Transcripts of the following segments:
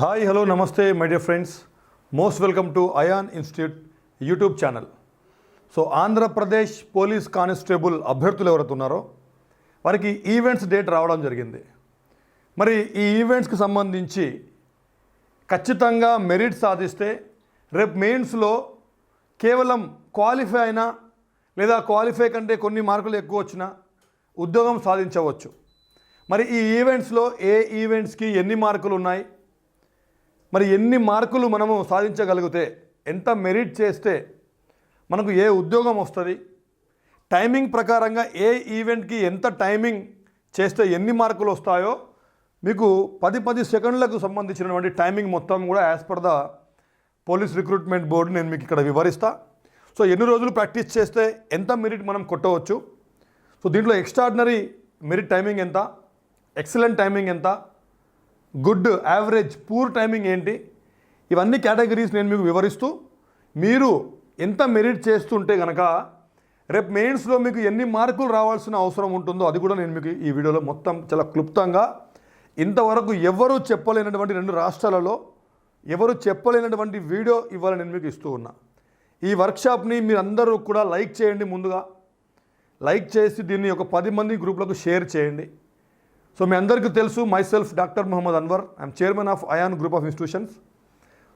Hi hello నమస్తే my dear friends. Most welcome to Ayaan institute YouTube channel. So Andhra Pradesh police constable అభ్యర్థులు ఎవరైతే ఉన్నారో వారికి events date రావడం జరిగింది. మరి ఈ ఈవెంట్స్కి సంబంధించి ఖచ్చితంగా మెరిట్ సాధిస్తే రేపు మెయిన్స్లో కేవలం క్వాలిఫై అయినా లేదా క్వాలిఫై కంటే కొన్ని మార్కులు ఎక్కువ వచ్చినా ఉద్యోగం సాధించవచ్చు. మరి ఈ ఈవెంట్స్లో ఏ ఈవెంట్స్కి ఎన్ని మార్కులు ఉన్నాయి? మరి ఎన్ని మార్కులు మనము సాధించగలిగితే ఎంత మెరిట్ చేస్తే మనకు ఏ ఉద్యోగం వస్తుంది టైమింగ్ ప్రకారంగా ఏ ఈవెంట్కి ఎంత టైమింగ్ చేస్తే ఎన్ని మార్కులు వస్తాయో మీకు పది పది సెకండ్లకు సంబంధించినటువంటి టైమింగ్ మొత్తం కూడా as per the police recruitment board నేను మీకు ఇక్కడ వివరిస్తా. సో ఎన్ని రోజులు ప్రాక్టీస్ చేస్తే ఎంత మెరిట్ మనం కొట్టవచ్చు? సో దీంట్లో ఎక్స్ట్రాడినరీ మెరిట్ టైమింగ్ ఎంత? ఎక్సలెంట్ టైమింగ్ ఎంత? గుడ్ యావరేజ్ పూర్ టైమింగ్ ఏంటి? ఇవన్నీ కేటగిరీస్ నేను మీకు వివరిస్తూ మీరు ఎంత మెరిట్ చేస్తుంటే కనుక రేపు మెయిన్స్లో మీకు ఎన్ని మార్కులు రావాల్సిన అవసరం ఉంటుందో అది కూడా నేను మీకు ఈ వీడియోలో మొత్తం చాలా క్లుప్తంగా ఇంతవరకు ఎవరు చెప్పలేనటువంటి రెండు రాష్ట్రాలలో ఎవరు చెప్పలేనటువంటి వీడియో ఇవాళ నేను మీకు ఇస్తూ ఉన్నా. ఈ వర్క్షాప్ని మీరందరూ కూడా లైక్ చేయండి ముందుగా. లైక్ చేసి దీన్ని ఒక పది మంది గ్రూప్లకు షేర్ చేయండి. సో మీ అందరికీ తెలుసు my self doctor Mohammed Anwar I'm chairman of Ayaan group of institutions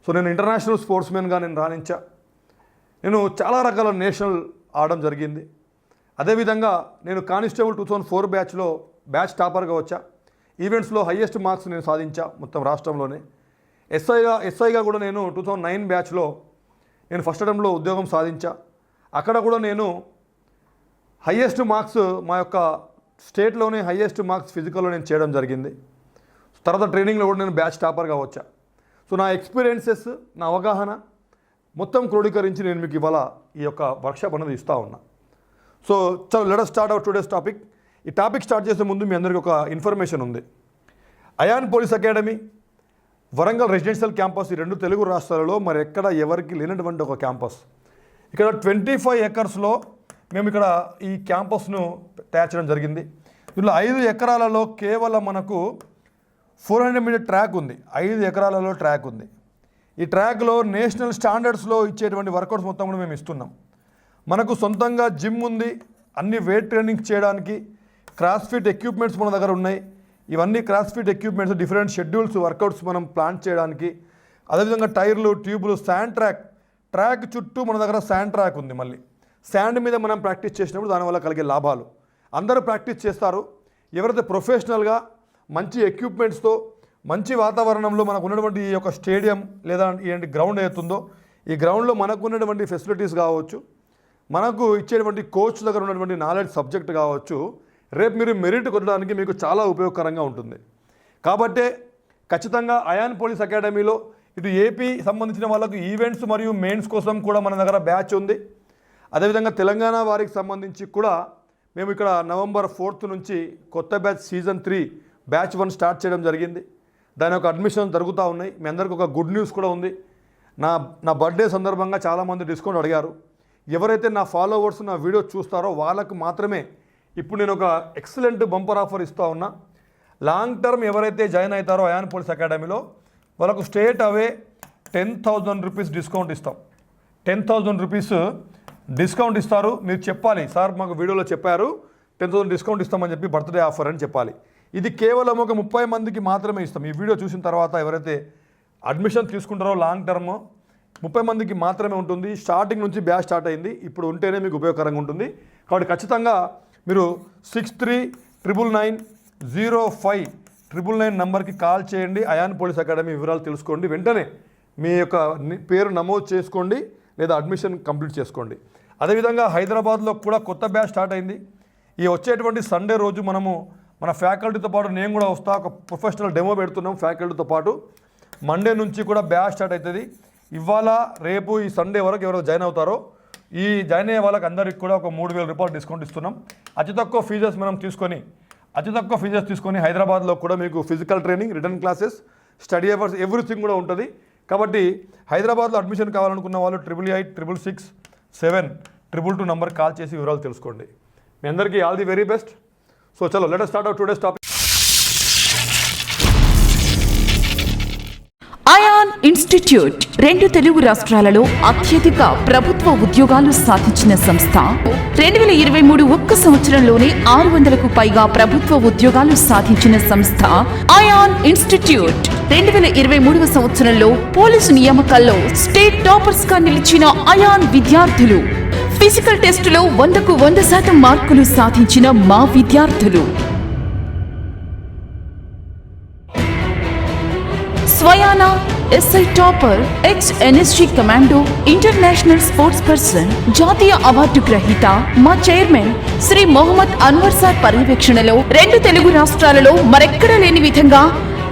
so నేను ఇంటర్నేషనల్ స్పోర్ట్స్ మ్యాన్గా నేను రాణించా. నేను చాలా రకాల నేషనల్ ఆడడం జరిగింది. అదేవిధంగా నేను కానిస్టేబుల్ టూ థౌజండ్ ఫోర్ బ్యాచ్లో బ్యాచ్ టాపర్గా వచ్చా. ఈవెంట్స్లో హయ్యెస్ట్ మార్క్స్ నేను సాధించా మొత్తం రాష్ట్రంలోనే. ఎస్ఐగా ఎస్ఐగా కూడా నేను టూ థౌజండ్ నైన్ బ్యాచ్లో నేను ఫస్ట్ అటెంప్ట్లో ఉద్యోగం సాధించా. అక్కడ కూడా నేను హయ్యెస్ట్ మార్క్స్ మా యొక్క స్టేట్లోనే హయ్యెస్ట్ మార్క్స్ ఫిజికల్లో నేను చేయడం జరిగింది. తర్వాత ట్రైనింగ్లో కూడా నేను బ్యాచ్ టాపర్గా వచ్చా. సో నా ఎక్స్పీరియన్సెస్ నా అవగాహన మొత్తం క్రోడీకరించి నేను మీకు ఇవాళ ఈ యొక్క వర్క్షాప్ అనేది ఇస్తూ ఉన్నా. సో చలో let start out today's topic ఈ టాపిక్ స్టార్ట్ చేసే ముందు మీ అందరికీ ఒక ఇన్ఫర్మేషన్ ఉంది. Ayaan police academy Warangal residential campus ఈ రెండు తెలుగు రాష్ట్రాలలో మరి ఎక్కడ ఎవరికి లేనటువంటి ఒక క్యాంపస్. ఇక్కడ ట్వంటీ ఫైవ్ ఎకర్స్లో మేము ఇక్కడ ఈ క్యాంపస్ను తయారు చేయడం జరిగింది. ఇందులో ఐదు ఎకరాలలో కేవలం మనకు ఫోర్ హండ్రెడ్ మీటర్ ట్రాక్ ఉంది. ఐదు ఎకరాలలో ట్రాక్ ఉంది. ఈ ట్రాక్లో నేషనల్ స్టాండర్డ్స్లో ఇచ్చేటువంటి వర్కౌట్స్ మొత్తం కూడా మేము ఇస్తున్నాం. మనకు సొంతంగా జిమ్ ఉంది. అన్ని వెయిట్ ట్రైనింగ్ చేయడానికి క్రాస్ ఫిట్ ఎక్విప్మెంట్స్ మన దగ్గర ఉన్నాయి. ఇవన్నీ CrossFit equipments different schedules workouts మనం ప్లాన్ చేయడానికి. అదేవిధంగా టైర్లు ట్యూబులు శాండ్ ట్రాక్. ట్రాక్ చుట్టూ మన దగ్గర శాండ్ ట్రాక్ ఉంది మళ్ళీ. శాండ్ మీద మనం ప్రాక్టీస్ చేసినప్పుడు దానివల్ల కలిగే లాభాలు. అందరూ ప్రాక్టీస్ చేస్తారు. ఎవరైతే ప్రొఫెషనల్గా మంచి ఎక్విప్మెంట్స్తో మంచి వాతావరణంలో మనకు ఉన్నటువంటి ఈ యొక్క స్టేడియం లేదా ఏంటి గ్రౌండ్ ఏతుందో ఈ గ్రౌండ్లో మనకు ఉన్నటువంటి ఫెసిలిటీస్ కావచ్చు మనకు ఇచ్చేటువంటి కోచ్ దగ్గర ఉన్నటువంటి నాలెడ్జ్ సబ్జెక్ట్ కావచ్చు రేపు మీరు మెరిట్ కొట్టడానికి మీకు చాలా ఉపయోగకరంగా ఉంటుంది. కాబట్టే ఖచ్చితంగా అయాన్ పోలీస్ అకాడమీలో ఇటు ఏపీ సంబంధించిన వాళ్ళకు ఈవెంట్స్ మరియు మెయిన్స్ కోసం కూడా మన దగ్గర బ్యాచ్ ఉంది. అదేవిధంగా తెలంగాణ వారికి సంబంధించి కూడా మేము ఇక్కడ నవంబర్ ఫోర్త్ నుంచి కొత్త batch season three batch one start చేయడం జరిగింది. దాని యొక్క అడ్మిషన్ జరుగుతూ ఉన్నాయి. మీ అందరికీ ఒక గుడ్ న్యూస్ కూడా ఉంది. నా నా బర్త్డే సందర్భంగా చాలామంది డిస్కౌంట్ అడిగారు. ఎవరైతే నా ఫాలోవర్స్ నా వీడియో చూస్తారో వాళ్ళకు మాత్రమే ఇప్పుడు నేను ఒక ఎక్సలెంట్ బంపర్ ఆఫర్ ఇస్తూ ఉన్నా. లాంగ్ టర్మ్ ఎవరైతే జాయిన్ అవుతారో అయాన్ పోలీస్ అకాడమీలో వాళ్ళకు straightaway ten thousand rupees discount ఇస్తాం. టెన్ థౌజండ్ రూపీస్ డిస్కౌంట్ ఇస్తారు. మీరు చెప్పాలి. సార్ మాకు వీడియోలో చెప్పారు. టెన్ థౌసండ్ డిస్కౌంట్ ఇస్తామని చెప్పి బర్త్డే ఆఫర్ అని చెప్పాలి. ఇది కేవలం ఒక ముప్పై మందికి మాత్రమే ఇస్తాం. ఈ వీడియో చూసిన తర్వాత ఎవరైతే అడ్మిషన్ తీసుకుంటారో లాంగ్ టర్మ్ ముప్పై మందికి మాత్రమే ఉంటుంది. స్టార్టింగ్ నుంచి బ్యాచ్ స్టార్ట్ అయింది. ఇప్పుడు ఉంటేనే మీకు ఉపయోగకరంగా ఉంటుంది. కాబట్టి ఖచ్చితంగా మీరు six three triple nine zero five triple nine నెంబర్కి కాల్ చేయండి. అయాన్ పోలీస్ అకాడమీ వివరాలు తెలుసుకోండి. వెంటనే మీ యొక్క పేరు నమోదు చేసుకోండి. లేదా అడ్మిషన్ కంప్లీట్ చేసుకోండి. అదేవిధంగా హైదరాబాద్లో కూడా కొత్త బ్యాచ్ స్టార్ట్ అయింది. ఈ వచ్చేటువంటి సండే రోజు మనము మన ఫ్యాకల్టీతో పాటు నేను కూడా వస్తా ఒక ప్రొఫెషనల్ డెమో పెడుతున్నాం ఫ్యాకల్టీతో పాటు. మండే నుంచి కూడా బ్యాచ్ స్టార్ట్ అవుతుంది. ఇవాళ రేపు ఈ సండే వరకు ఎవరైతే జాయిన్ అవుతారో ఈ జాయిన్ అయ్యే వాళ్ళకి అందరికి కూడా ఒక మూడు వేల రూపాయలు డిస్కౌంట్ ఇస్తున్నాం. అతి తక్కువ ఫీజెస్ మనం తీసుకొని అతి తక్కువ ఫీజెస్ తీసుకొని హైదరాబాద్లో కూడా మీకు physical training written classes study hours everything కూడా ఉంటుంది. కాబట్టి హైదరాబాద్లో అడ్మిషన్ కావాలనుకున్న వాళ్ళు triple eight triple six seven triple two number call చేసి వివరాలు తెలుసుకోండి. మీ అందరికీ all the very best so చలో let start out today's topic institute రెండు తెలుగు రాష్ట్రాలలో అత్యధిక ప్రభుత్వ ఉద్యోగాలు సాధించిన సంస్థ. రెండు వేల ఇరవై మూడు ఒక్క సంవత్సరంలోనే ఆరు వందలకు పైగా ప్రభుత్వ ఉద్యోగాలు సాధించిన సంస్థ. అయాన్ ఇన్స్టిట్యూట్ రెండు వేల ఇరవై మూడవ సంవత్సరంలో పోలీసు నియామకాల్లో స్టేట్ టాపర్స్గా నిలిచిన అయాన్ విద్యార్థులు. ఫిజికల్ టెస్టులో వందకు వంద శాతం మార్కులు సాధించిన మా విద్యార్థులు. స్వయానా SI topper ex commando international sports person జాతీయ అవార్డు గ్రహీత మా చైర్మన్ శ్రీ మొహమ్మద్ అన్వర్ సార్ పర్యవేక్షణలో రెండు తెలుగు రాష్ట్రాలలో మరెక్కడా లేని విధంగా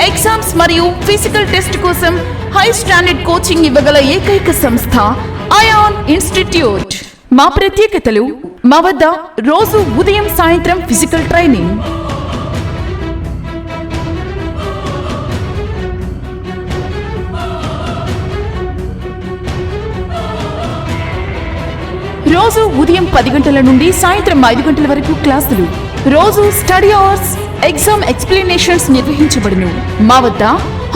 ఎగ్జామ్స్ మరియు ఫిజికల్ టెస్ట్ కోసం హై స్టాండర్డ్ కోచింగ్ ఇవ్వగల ఏకైక సంస్థ అయాన్ ఇన్స్టిట్యూట్. మా ప్రత్యేకతలు మా వద్ద రోజు ఉదయం సాయంత్రం ఫిజికల్ ట్రైనింగ్ రోజు ఉదయం పది గంటల నుండి సాయంత్రం ఐదు గంటల వరకు క్లాసులు. రోజు స్టడీ అవర్స్ ఎగ్జామ్ ఎక్స్ప్లెనేషన్స్ నిర్వహించబడును. మా వద్ద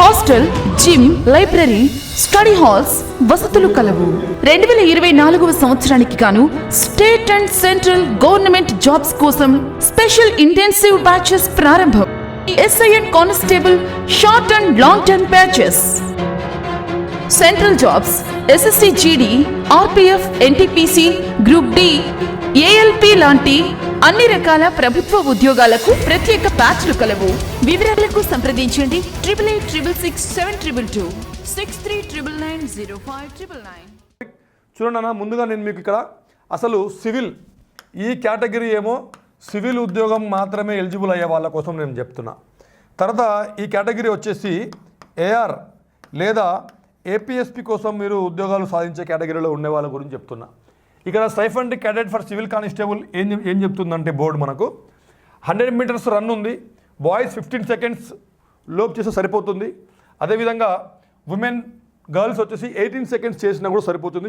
hostel gym library study halls వసతులు కలవు. రెండు వేల ఇరవై నాలుగవ సంవత్సరానికి గాను state and central government jobs కోసం స్పెషల్ ఇంటెన్సివ్ బ్యాచెస్ ప్రారంభం. SI and constable short and long term batches central jobs SSC GD RPF NTPC group D ALP లాంటి అన్ని రకాల ప్రభుత్వ ఉద్యోగాలకు ప్రత్యేక బ్యాచ్లు కలవు. వివరాలకు సంప్రదించండి. Triple eight triple six seven triple two. Six three triple nine zero five triple nine. చూడండి అన్న ముందుగా నేను మీకు ఇక్కడ అసలు సివిల్ ఈ కేటగిరీ ఏమో సివిల్ ఉద్యోగం మాత్రమే ఎలిజిబుల్ అయ్యే వాళ్ళ కోసం నేను చెప్తున్నా. తర్వాత ఈ కేటగిరీ వచ్చేసి ఏఆర్ లేదా ఏపీఎస్పి కోసం మీరు ఉద్యోగాలు సాధించే కేటగిరీలో ఉండే వాళ్ళ గురించి చెప్తున్నా. ఇక్కడ stipend cadet for civil constable ఏం ఏం చెప్తుందంటే బోర్డు మనకు. హండ్రెడ్ మీటర్స్ రన్ ఉంది. బాయ్స్ ఫిఫ్టీన్ సెకండ్స్ లోపు చేస్తే సరిపోతుంది. అదేవిధంగా ఉమెన్ గర్ల్స్ వచ్చేసి ఎయిటీన్ సెకండ్స్ చేసినా కూడా సరిపోతుంది.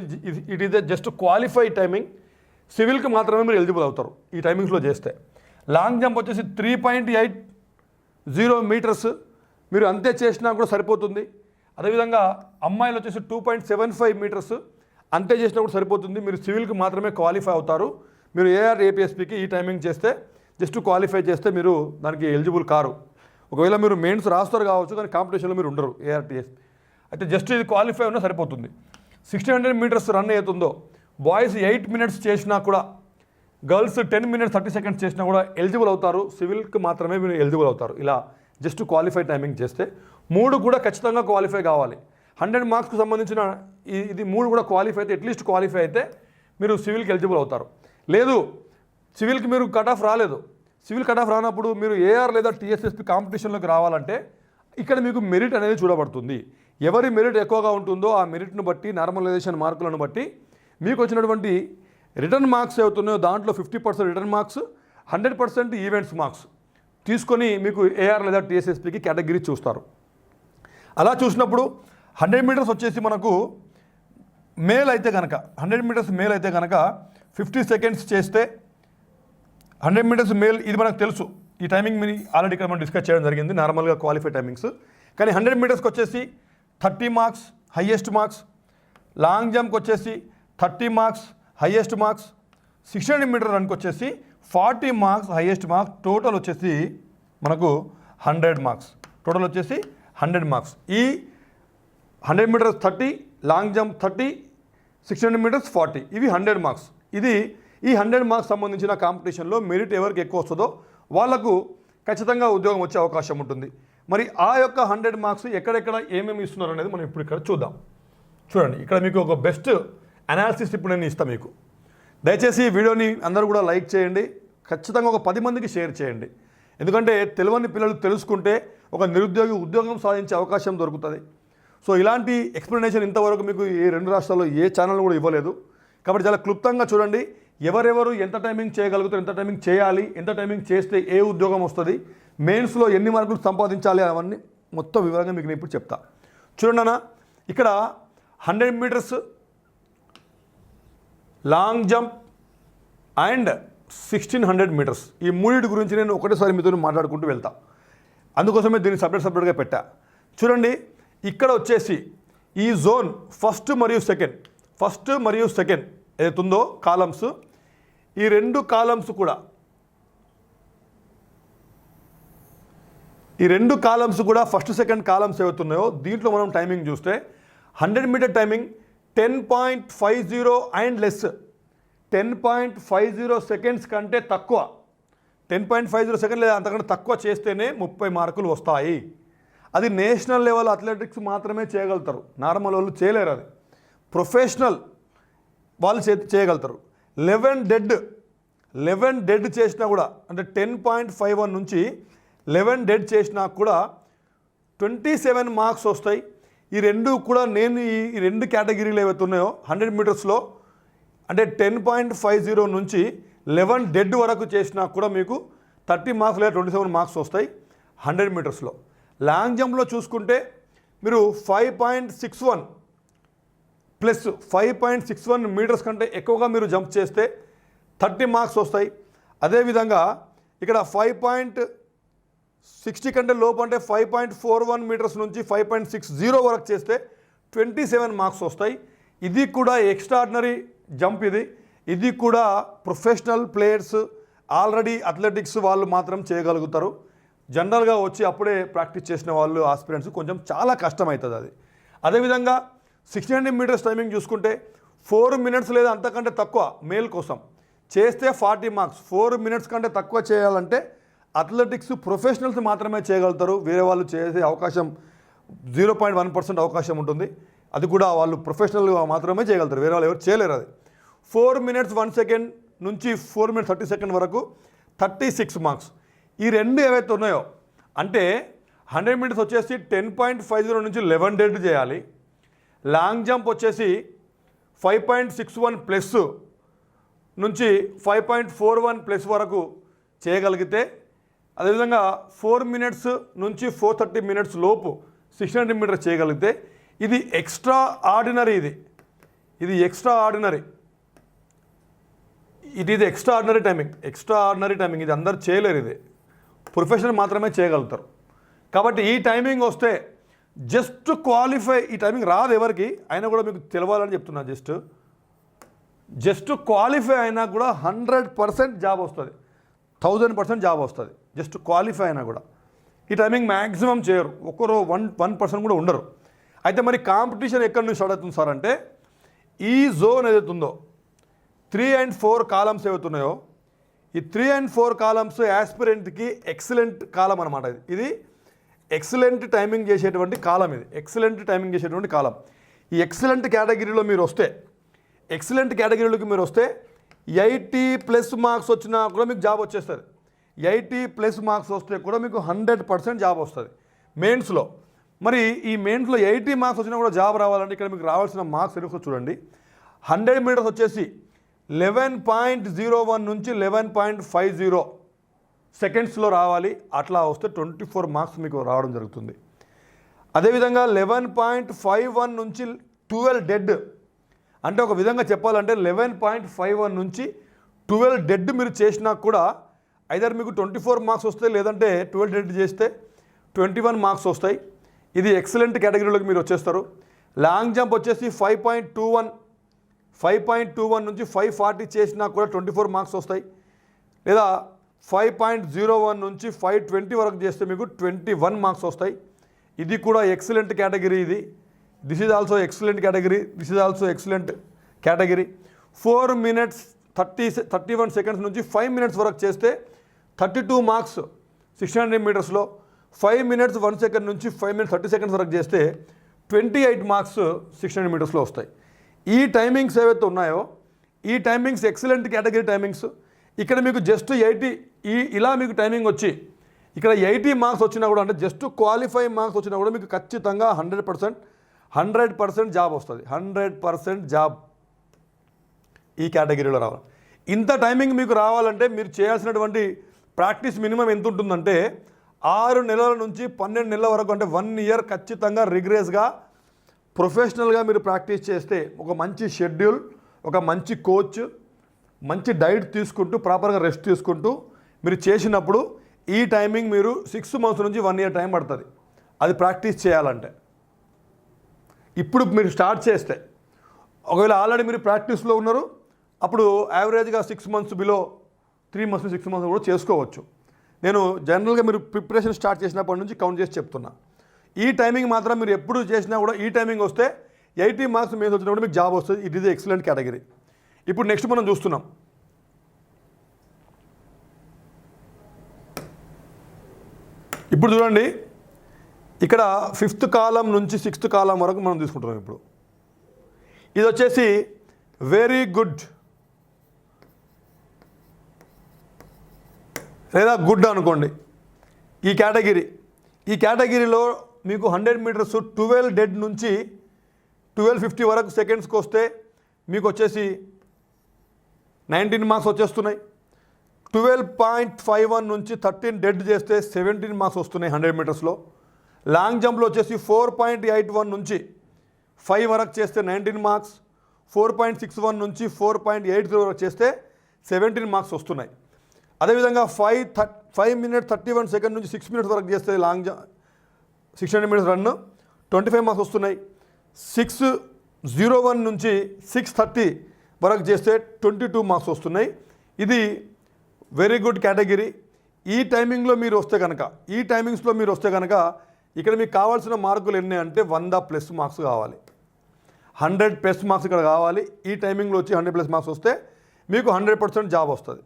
It is just qualify timing. సివిల్కి మాత్రమే మీరు ఎలిజిబుల్ అవుతారు ఈ టైమింగ్స్లో చేస్తే. లాంగ్ జంప్ వచ్చేసి three point eight zero metres మీరు అంతే చేసినా కూడా సరిపోతుంది. అదేవిధంగా అమ్మాయిలు వచ్చేసి two point seven five metres అంతే చేసినా కూడా సరిపోతుంది. మీరు సివిల్కి మాత్రమే క్వాలిఫై అవుతారు. మీరు ఏఆర్ ఏపీఎస్పీకి ఈ టైమింగ్ చేస్తే జస్ట్ క్వాలిఫై చేస్తే మీరు దానికి ఎలిజిబుల్ కారు. ఒకవేళ మీరు మెయిన్స్ రాస్తారు కావచ్చు కానీ కాంపిటీషన్లో మీరు ఉండరు ఏఆర్టీఎస్. అయితే జస్ట్ ఇది క్వాలిఫై ఉన్నా సరిపోతుంది. సిక్స్టీన్ హండ్రెడ్ మీటర్స్ రన్ అవుతుందో బాయ్స్ ఎయిట్ మినిట్స్ చేసినా కూడా girls ten minutes thirty seconds చేసినా కూడా ఎలిజిబుల్ అవుతారు. సివిల్కి మాత్రమే మీరు ఎలిజిబుల్ అవుతారు. ఇలా జస్ట్ క్వాలిఫై టైమింగ్ చేస్తే మూడు కూడా ఖచ్చితంగా క్వాలిఫై కావాలి. హండ్రెడ్ మార్క్స్కు సంబంధించిన ఇది మూడు కూడా క్వాలిఫై అయితే అట్లీస్ట్ క్వాలిఫై అయితే మీరు సివిల్కి ఎలిజిబుల్ అవుతారు. లేదు సివిల్కి మీరు కట్ ఆఫ్ రాలేదు. సివిల్ కట్ ఆఫ్ రానప్పుడు మీరు ఏఆర్ లేదా టీఎస్ఎస్పి కాంపిటీషన్లోకి రావాలంటే ఇక్కడ మీకు మెరిట్ అనేది చూడబడుతుంది. ఎవరి మెరిట్ ఎక్కువగా ఉంటుందో ఆ మెరిట్ను బట్టి నార్మలైజేషన్ మార్కులను బట్టి మీకు వచ్చినటువంటి రిటర్న్ మార్క్స్ అవుతున్నాయో దాంట్లో fifty percent written marks hundred percent events marks తీసుకొని మీకు ఏఆర్ లేదా టీఎస్ఎస్పికి కేటగిరీ చూస్తారు. అలా చూసినప్పుడు హండ్రెడ్ మీటర్స్ వచ్చేసి మనకు మేల్ అయితే కనుక హండ్రెడ్ మీటర్స్ మేల్ అయితే కనుక ఫిఫ్టీ సెకండ్స్ చేస్తే హండ్రెడ్ మీటర్స్ మేల్ ఇది మనకు తెలుసు. ఈ టైమింగ్ మీ ఆల్రెడీ ఇక్కడ మనం డిస్కస్ చేయడం జరిగింది నార్మల్గా క్వాలిఫై టైమింగ్స్. కానీ హండ్రెడ్ మీటర్స్కి వచ్చేసి thirty marks highest marks long జంప్కి వచ్చేసి thirty marks highest marks six hundred metre రన్కి వచ్చేసి forty marks highest marks total వచ్చేసి మనకు హండ్రెడ్ మార్క్స్. టోటల్ వచ్చేసి హండ్రెడ్ మార్క్స్. ఈ hundred metres thirty long jump thirty six hundred metres forty. ఇవి hundred marks. ఇది ఈ hundred marks సంబంధించిన కాంపిటీషన్లో మెరిట్ ఎవరికి ఎక్కువ వస్తుందో వాళ్ళకు ఖచ్చితంగా ఉద్యోగం వచ్చే అవకాశం ఉంటుంది. మరి ఆ యొక్క హండ్రెడ్ మార్క్స్ ఎక్కడెక్కడ ఏమేమి ఇస్తున్నారు అనేది మనం ఇప్పుడు ఇక్కడ చూద్దాం. చూడండి ఇక్కడ మీకు ఒక బెస్ట్ అనాలిసిస్ ఇప్పుడు నేను ఇస్తాను మీకు. దయచేసి ఈ వీడియోని అందరూ కూడా లైక్ చేయండి. ఖచ్చితంగా ఒక పది మందికి షేర్ చేయండి. ఎందుకంటే తెలియని పిల్లలు తెలుసుకుంటే ఒక నిరుద్యోగి ఉద్యోగం సాధించే అవకాశం దొరుకుతుంది. సో ఇలాంటి ఎక్స్ప్లెనేషన్ ఇంతవరకు మీకు ఏ రెండు రాష్ట్రాల్లో ఏ ఛానల్ కూడా ఇవ్వలేదు. కాబట్టి చాలా క్లుప్తంగా చూడండి ఎవరెవరు ఎంత టైమింగ్ చేయగలుగుతారు ఎంత టైమింగ్ చేయాలి ఎంత టైమింగ్ చేస్తే ఏ ఉద్యోగం వస్తుంది మెయిన్స్లో ఎన్ని మార్కులు సంపాదించాలి అవన్నీ మొత్తం వివరంగా మీకు నేను ఇప్పుడు చెప్తా. చూడండి అన్న ఇక్కడ hundred metres long jump and sixteen hundred metres ఈ మూడింటి గురించి నేను ఒకటేసారి మీతో మాట్లాడుకుంటూ వెళ్తా. అందుకోసమే దీన్ని సపరేట్ సపరేట్గా పెట్టా. చూడండి ఇక్కడ వచ్చేసి ఈ జోన్ ఫస్ట్ మరియు సెకండ్ ఫస్ట్ మరియు సెకండ్ ఏదైతుందో కాలమ్స్ ఈ రెండు కాలమ్స్ కూడా ఈ రెండు కాలమ్స్ కూడా ఫస్ట్ సెకండ్ కాలమ్స్ ఏవైతున్నాయో దీంట్లో మనం టైమింగ్ చూస్తే hundred metre timing ten point five zero and less ten point five zero seconds కంటే తక్కువ ten point five zero second లేదా అంతకంటే తక్కువ చేస్తేనే ముప్పై మార్కులు వస్తాయి. అది నేషనల్ లెవెల్ అథ్లెటిక్స్ మాత్రమే చేయగలుగుతారు. నార్మల్ వాళ్ళు చేయలేరు అది. ప్రొఫెషనల్ వాళ్ళు చే చేయగలుగుతారు. లెవెన్ డెడ్ లెవెన్ డెడ్ చేసినా కూడా అంటే టెన్ పాయింట్ ఫైవ్ వన్ నుంచి లెవెన్ డెడ్ చేసినా కూడా ట్వంటీ సెవెన్ మార్క్స్ వస్తాయి. ఈ రెండు కూడా నేను ఈ రెండు కేటగిరీలు ఏవైతే ఉన్నాయో హండ్రెడ్ మీటర్స్లో అంటే టెన్ పాయింట్ ఫైవ్ జీరో నుంచి లెవెన్ డెడ్ వరకు చేసినా కూడా మీకు థర్టీ మార్క్స్ లేదా ట్వంటీ సెవెన్ మార్క్స్ వస్తాయి హండ్రెడ్ మీటర్స్లో. లాంగ్ జంప్లో చూసుకుంటే మీరు five point six one plus five point six one metres కంటే ఎక్కువగా మీరు జంప్ చేస్తే థర్టీ మార్క్స్ వస్తాయి. అదేవిధంగా ఇక్కడ ఫైవ్ పాయింట్ సిక్స్టీ కంటే లోపు అంటే five point four one metres నుంచి ఫైవ్ పాయింట్ సిక్స్ జీరో వరకు చేస్తే ట్వంటీ సెవెన్ మార్క్స్ వస్తాయి. ఇది కూడా ఎక్స్ట్రాడినరీ జంప్ ఇది. ఇది కూడా ప్రొఫెషనల్ ప్లేయర్స్ ఆల్రెడీ అథ్లెటిక్స్ వాళ్ళు మాత్రం చేయగలుగుతారు. జనరల్గా వచ్చి అప్పుడే ప్రాక్టీస్ చేసిన వాళ్ళు ఆస్పిరెంట్స్ కొంచెం చాలా కష్టం అవుతుంది అది. అదేవిధంగా సిక్స్టీ హండ్రెడ్ మీటర్స్ టైమింగ్ చూసుకుంటే ఫోర్ మినిట్స్ లేదా అంతకంటే తక్కువ మేల్ కోసం. చేస్తే ఫార్టీ మార్క్స్. ఫోర్ మినిట్స్ కంటే తక్కువ చేయాలంటే అథ్లెటిక్స్ ప్రొఫెషనల్స్ మాత్రమే చేయగలుగుతారు. వేరే వాళ్ళు చేసే అవకాశం జీరో పాయింట్ వన్ పర్సెంట్ అవకాశం ఉంటుంది. అది కూడా వాళ్ళు ప్రొఫెషనల్గా మాత్రమే చేయగలుగుతారు. వేరే వాళ్ళు ఎవరు చేయలేరు అది. ఫోర్ మినిట్స్ వన్ సెకండ్ నుంచి ఫోర్ మినిట్స్ థర్టీ సెకండ్ వరకు థర్టీ సిక్స్ మార్క్స్. ఈ రెండు ఏవైతే ఉన్నాయో అంటే హండ్రెడ్ మీటర్స్ వచ్చేసి టెన్ పాయింట్ ఫైవ్ జీరో నుంచి లెవెన్ డెడ్ చేయాలి. లాంగ్ జంప్ వచ్చేసి five point six one plus నుంచి five point four one plus వరకు చేయగలిగితే అదేవిధంగా ఫోర్ మినిట్స్ నుంచి ఫోర్ థర్టీ మినిట్స్ లోపు సిక్స్ హండ్రెడ్ మీటర్స్ చేయగలిగితే ఇది ఎక్స్ట్రా ఆర్డినరీ ఇది. ఇది ఎక్స్ట్రా ఆర్డినరీ. ఇది ఇది extraordinary timing. Extraordinary timing. ఇది అందరు చేయలేరు ఇది. ప్రొఫెషన్ మాత్రమే చేయగలుగుతారు. కాబట్టి ఈ టైమింగ్ వస్తే జస్ట్ క్వాలిఫై ఈ టైమింగ్ రాదు ఎవరికి అయినా కూడా మీకు తెలవాలని చెప్తున్నా జస్ట్. జస్ట్ క్వాలిఫై అయినా కూడా హండ్రెడ్ పర్సెంట్ జాబ్ వస్తుంది. థౌజండ్ పర్సెంట్ జాబ్ వస్తుంది. జస్ట్ క్వాలిఫై అయినా కూడా. ఈ టైమింగ్ మ్యాక్సిమం చేయరు. ఒక్కరు వన్ వన్ పర్సెంట్ కూడా ఉండరు. అయితే మరి కాంపిటీషన్ ఎక్కడి నుంచి స్టార్ట్ అవుతుంది సార్ అంటే ఈ జోన్ ఏదైతే ఉందో త్రీ అండ్ ఫోర్ కాలమ్స్ ఏవైతున్నాయో ఈ త్రీ అండ్ ఫోర్ కాలమ్స్ యాస్పిరెంట్కి ఎక్సలెంట్ కాలం అనమాట ఇది. ఇది ఎక్సలెంట్ టైమింగ్ చేసేటువంటి కాలం ఇది. ఎక్సలెంట్ టైమింగ్ చేసేటువంటి కాలం ఈ ఎక్సలెంట్ కేటగిరీలో మీరు వస్తే ఎక్సలెంట్ కేటగిరీలోకి మీరు వస్తే ఎయిటీ ప్లస్ మార్క్స్ వచ్చినా కూడా మీకు జాబ్ వచ్చేస్తుంది. ఎయిటీ ప్లస్ మార్క్స్ వస్తే కూడా మీకు హండ్రెడ్ పర్సెంట్ జాబ్ వస్తుంది. మెయిన్స్లో మరి ఈ మెయిన్స్లో ఎయిటీ మార్క్స్ వచ్చినా కూడా జాబ్ రావాలంటే ఇక్కడ మీకు రావాల్సిన మార్క్స్ ఎన్ని చూడండి. హండ్రెడ్ మీటర్స్ వచ్చేసి లెవెన్ పాయింట్ జీరో వన్ నుంచి లెవెన్ పాయింట్ ఫైవ్ జీరో సెకండ్స్లో రావాలి. అట్లా వస్తే ట్వంటీ ఫోర్ మార్క్స్ మీకు రావడం జరుగుతుంది. అదేవిధంగా లెవెన్ పాయింట్ ఫైవ్ వన్ నుంచి ట్వెల్వ్ డెడ్. అంటే ఒక విధంగా చెప్పాలంటే లెవెన్ పాయింట్ ఫైవ్ వన్ నుంచి ట్వెల్వ్ డెడ్ మీరు చేసినా కూడా ఐదర్ మీకు ట్వంటీ ఫోర్ మార్క్స్ వస్తాయి. లేదంటే ట్వెల్వ్ డెడ్ చేస్తే ట్వంటీ వన్ మార్క్స్ వస్తాయి. ఇది ఎక్సలెంట్ కేటగిరీలోకి మీరు వచ్చేస్తారు. లాంగ్ జంప్ వచ్చేసి five point two one five point two one నుంచి ఫైవ్ ఫార్టీ చేసినా కూడా ట్వంటీ ఫోర్ మార్క్స్ వస్తాయి. లేదా ఫైవ్ పాయింట్ జీరో వన్ నుంచి ఫైవ్ ట్వంటీ వరకు చేస్తే మీకు ట్వంటీ వన్ మార్క్స్ వస్తాయి. ఇది కూడా ఎక్సలెంట్ కేటగిరీ ఇది. This is also excellent category this is also excellent category four minutes thirty thirty one seconds నుంచి ఫైవ్ మినిట్స్ వరకు చేస్తే thirty two marks sixteen hundred మీటర్స్లో five minutes one second నుంచి five minutes thirty seconds వరకు చేస్తే twenty eight marks six hundred మీటర్స్లో వస్తాయి. ఈ timings ఏవైతే ఉన్నాయో ఈ టైమింగ్స్ ఎక్సలెంట్ కేటగిరీ టైమింగ్స్. ఇక్కడ మీకు జస్ట్ ఎయిటీ ఈ ఇలా మీకు టైమింగ్ వచ్చి ఇక్కడ ఎయిటీ మార్క్స్ వచ్చినా కూడా అంటే జస్ట్ క్వాలిఫై మార్క్స్ వచ్చినా కూడా మీకు ఖచ్చితంగా hundred percent hundred percent job వస్తుంది. హండ్రెడ్ పర్సెంట్ జాబ్ ఈ కేటగిరీలో రావాలి. ఇంత టైమింగ్ మీకు రావాలంటే మీరు చేయాల్సినటువంటి ప్రాక్టీస్ మినిమం ఎంత ఉంటుందంటే ఆరు నెలల నుంచి పన్నెండు నెలల వరకు అంటే వన్ ఇయర్ ఖచ్చితంగా రిగ్రెస్గా ప్రొఫెషనల్గా మీరు ప్రాక్టీస్ చేస్తే ఒక మంచి షెడ్యూల్ ఒక మంచి కోచ్ మంచి డైట్ తీసుకుంటూ ప్రాపర్గా రెస్ట్ తీసుకుంటూ మీరు చేసినప్పుడు ఈ టైమింగ్ మీరు సిక్స్ మంత్స్ నుంచి వన్ ఇయర్ టైం పడుతుంది. అది ప్రాక్టీస్ చేయాలంటే. ఇప్పుడు మీరు స్టార్ట్ చేస్తే ఒకవేళ ఆల్రెడీ మీరు ప్రాక్టీస్లో ఉన్నారు అప్పుడు యావరేజ్గా six months below three months six months కూడా చేసుకోవచ్చు. నేను జనరల్గా మీరు ప్రిపరేషన్ స్టార్ట్ చేసినప్పటి నుంచి కౌంట్ చేసి చెప్తున్నా. ఈ టైమింగ్ మాత్రం మీరు ఎప్పుడు చేసినా కూడా ఈ టైమింగ్ వస్తే ఎయిటీ మార్క్స్ మీద వచ్చినప్పుడు మీకు జాబ్ వస్తుంది. ఇట్ ఈజ్ ఎక్సలెంట్ కేటగిరీ ఇప్పుడు నెక్స్ట్ మనం చూస్తున్నాం. ఇప్పుడు చూడండి. ఇక్కడ ఫిఫ్త్ కాలం నుంచి సిక్స్త్ కాలం వరకు మనం తీసుకుంటున్నాం ఇప్పుడు. ఇది వచ్చేసి వెరీ గుడ్ లేదా గుడ్ అనుకోండి. ఈ కేటగిరీ ఈ కేటగిరీలో మీకు హండ్రెడ్ మీటర్స్ ట్వెల్వ్ డెడ్ నుంచి ట్వెల్వ్ ఫిఫ్టీ వరకు సెకండ్స్కి వస్తే మీకు వచ్చేసి నైన్టీన్ మార్క్స్ వచ్చేస్తున్నాయి. ట్వెల్వ్ పాయింట్ ఫైవ్ వన్ నుంచి థర్టీన్ డెడ్ చేస్తే సెవెంటీన్ మార్క్స్ వస్తున్నాయి హండ్రెడ్ మీటర్స్లో. లాంగ్ జంప్లో వచ్చేసి ఫోర్ పాయింట్ ఎయిట్ వన్ నుంచి ఫైవ్ వరకు చేస్తే nineteen marks four point six one నుంచి ఫోర్ పాయింట్ ఎయిట్ జీరో వరకు చేస్తే సెవెంటీన్ మార్క్స్ వస్తున్నాయి. అదేవిధంగా five థర్ five minute thirty one second నుంచి సిక్స్ మినిట్స్ వరకు చేస్తే long jump six hundred metres run. Twenty five marks వస్తున్నాయి. సిక్స్ జీరో వన్ నుంచి సిక్స్ థర్టీ వరకు చేస్తే ట్వంటీ టూ మార్క్స్ వస్తున్నాయి. ఇది వెరీ గుడ్ కేటగిరీ. ఈ టైమింగ్లో మీరు వస్తే కనుక ఈ టైమింగ్స్లో మీరు వస్తే కనుక ఇక్కడ మీకు కావాల్సిన మార్కులు ఎన్ని అంటే వంద ప్లస్ మార్క్స్ కావాలి. హండ్రెడ్ ప్లస్ మార్క్స్ ఇక్కడ కావాలి. ఈ టైమింగ్లో వచ్చి హండ్రెడ్ ప్లస్ మార్క్స్ వస్తే మీకు హండ్రెడ్ పర్సెంట్ జాబ్ వస్తుంది.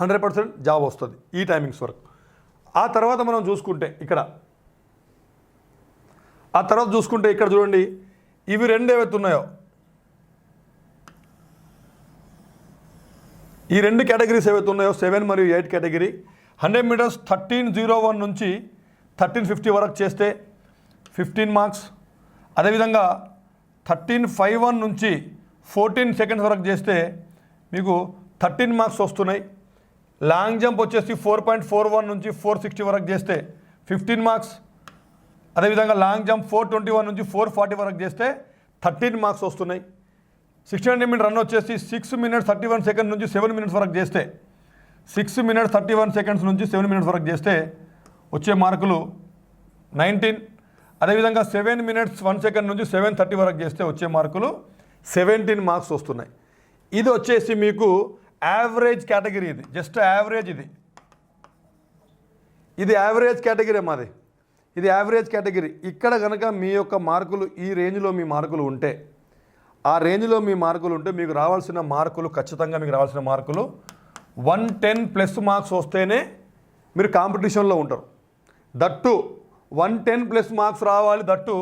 హండ్రెడ్ పర్సెంట్ జాబ్ వస్తుంది ఈ టైమింగ్స్ వరకు. ఆ తర్వాత మనం చూసుకుంటే ఇక్కడ ఆ తర్వాత చూసుకుంటే ఇక్కడ చూడండి ఇవి రెండు ఏవైతే ఉన్నాయో ఈ రెండు కేటగిరీస్ ఏవైతే ఉన్నాయో సెవెన్ మరియు eight category hundred metres thirteen zero one నుంచి థర్టీన్ ఫిఫ్టీ వరకు చేస్తే ఫిఫ్టీన్ మార్క్స్. అదేవిధంగా థర్టీన్ ఫైవ్ వన్ నుంచి ఫోర్టీన్ సెకండ్స్ వరకు చేస్తే మీకు థర్టీన్ మార్క్స్ వస్తున్నాయి. లాంగ్ జంప్ వచ్చేసి ఫోర్ పాయింట్ ఫోర్ వన్ నుంచి ఫోర్ సిక్స్టీ వరకు చేస్తే ఫిఫ్టీన్ మార్క్స్. అదేవిధంగా long jump four twenty one నుంచి ఫోర్ ఫార్టీ వరకు చేస్తే థర్టీన్ మార్క్స్ వస్తున్నాయి. సిక్స్టీ హండ్రెడ్ మినిట్ రన్ వచ్చేసి six minutes thirty one second నుంచి సెవెన్ మినిట్స్ వరకు చేస్తే six minutes thirty one seconds నుంచి సెవెన్ మినిట్స్ వరకు చేస్తే వచ్చే మార్కులు నైన్టీన్. అదేవిధంగా సెవెన్ మినిట్స్ వన్ సెకండ్ నుంచి సెవెన్ థర్టీ వరకు చేస్తే వచ్చే మార్కులు సెవెంటీన్ మార్క్స్ వస్తున్నాయి. ఇది వచ్చేసి మీకు యావరేజ్ కేటగిరీ ఇది జస్ట్ యావరేజ్ ఇది. ఇది యావరేజ్ కేటగిరీ మాది. ఇది యావరేజ్ కేటగిరీ ఇక్కడ కనుక మీ యొక్క మార్కులు ఈ రేంజ్లో మీ మార్కులు ఉంటే ఆ రేంజ్లో మీ మార్కులు ఉంటే మీకు రావాల్సిన మార్కులు ఖచ్చితంగా మీకు రావాల్సిన మార్కులు వన్ టెన్ ప్లస్ మార్క్స్ వస్తేనే మీరు కాంపిటీషన్లో ఉంటారు. That one ten plus marks రావాలి దట్టు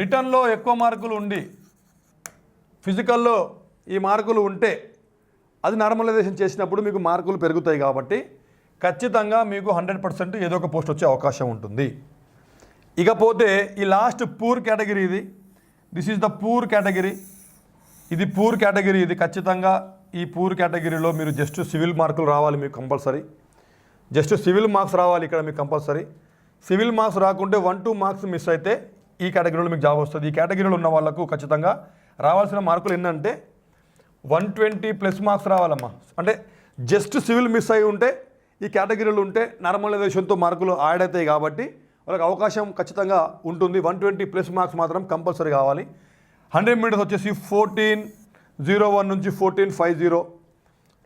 రిటర్న్లో ఎక్కువ మార్కులు ఉండి ఫిజికల్లో ఈ మార్కులు ఉంటే అది నార్మలైజేషన్ చేసినప్పుడు మీకు మార్కులు పెరుగుతాయి కాబట్టి ఖచ్చితంగా మీకు హండ్రెడ్ పర్సెంట్ ఏదో ఒక పోస్ట్ వచ్చే అవకాశం ఉంటుంది. ఇకపోతే ఈ లాస్ట్ పూర్ కేటగిరీ ఇది. This is the poor category ఇది పూర్ కేటగిరీ ఇది ఖచ్చితంగా ఈ పూర్ కేటగిరీలో మీరు జస్ట్ సివిల్ మార్కులు రావాలి మీకు కంపల్సరీ జస్ట్ సివిల్ మార్క్స్ రావాలి ఇక్కడ మీకు కంపల్సరీ సివిల్ మార్క్స్ రాకుంటే వన్ టూ మార్క్స్ మిస్ అయితే ఈ కేటగిరీలో మీకు జాబ్ వస్తుంది. ఈ కేటగిరీలో ఉన్న వాళ్ళకు ఖచ్చితంగా రావాల్సిన మార్కులు ఏంటంటే వన్ ట్వంటీ ప్లస్ మార్క్స్ రావాలమ్మా. అంటే జస్ట్ సివిల్ మిస్ అయి ఉంటే ఈ కేటగిరీలు ఉంటే నార్మలైజేషన్తో మార్కులు యాడ్ అవుతాయి కాబట్టి వాళ్ళకి అవకాశం ఖచ్చితంగా ఉంటుంది. వన్ ట్వంటీ ప్లస్ మార్క్స్ మాత్రం కంపల్సరీ కావాలి. హండ్రెడ్ మీటర్స్ వచ్చేసి ఫోర్టీన్ జీరో వన్ నుంచి fourteen five zero.